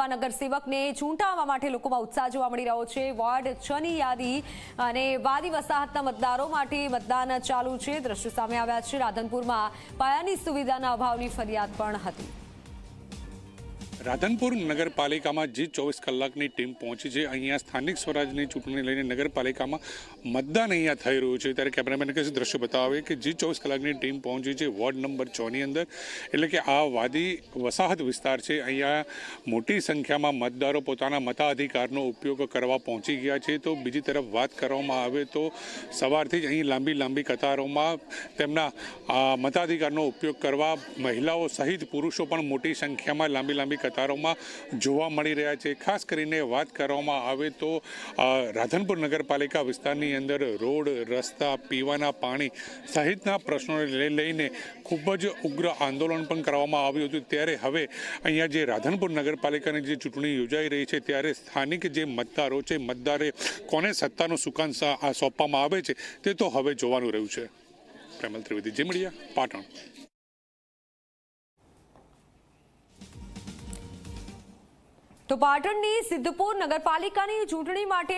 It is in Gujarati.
નવા નગરસેવકને ચૂંટાવવા માટે લોકોમાં ઉત્સાહ જોવા મળી રહ્યો છે. વોર્ડ છ ની યાદી અને વાદી વસાહતના મતદારો માટે મતદાન ચાલુ છે. દ્રશ્યો સામે આવ્યા છે. રાધનપુરમાં પાયાની સુવિધાના અભાવની ફરિયાદ પણ હતી. રાધનપુર નગરપાલિકામાં જે ચોવીસ કલાકની ટીમ પહોંચી છે. અહીંયા સ્થાનિક સ્વરાજની ચૂંટણી લઈને નગરપાલિકામાં મતદાન અહીંયા થઈ રહ્યું છે. ત્યારે કેમેરામેન કશું દ્રશ્ય બતાવે કે જે ચોવીસ કલાકની ટીમ પહોંચી છે વોર્ડ નંબર છની અંદર. એટલે કે આ વાદી વસાહત વિસ્તાર છે. અહીંયા મોટી સંખ્યામાં મતદારો પોતાના મતાધિકારનો ઉપયોગ કરવા પહોંચી ગયા છે. તો બીજી તરફ વાત કરવામાં આવે તો સવારથી જ અહીં લાંબી લાંબી કતારોમાં તેમના મતાધિકારનો ઉપયોગ કરવા મહિલાઓ સહિત પુરુષો પણ મોટી સંખ્યામાં લાંબી લાંબી કતારોમાં જોવા મળી રહ્યા છે. ખાસ કરીને વાત કરવામાં આવે તો રાધનપુર નગરપાલિકા વિસ્તારની અંદર રોડ, રસ્તા, પીવાના પાણી સહિતના પ્રશ્નોને લઈને ખૂબ જ ઉગ્ર આંદોલન પણ કરવામાં આવ્યું હતું. ત્યારે હવે અહીંયા જે રાધનપુર નગરપાલિકાની જે ચૂંટણી યોજાઈ રહી છે, ત્યારે સ્થાનિક જે મતદારો છે, મતદારે કોને સત્તાનું સુકાન સોંપવામાં આવે છે, તે તો હવે જોવાનું રહ્યું છે. પ્રેમલ ત્રિવેદી જીમડિયા પાટણ. તો પાટણની સિદ્ધપુર નગરપાલિકાની ચૂંટણી માટે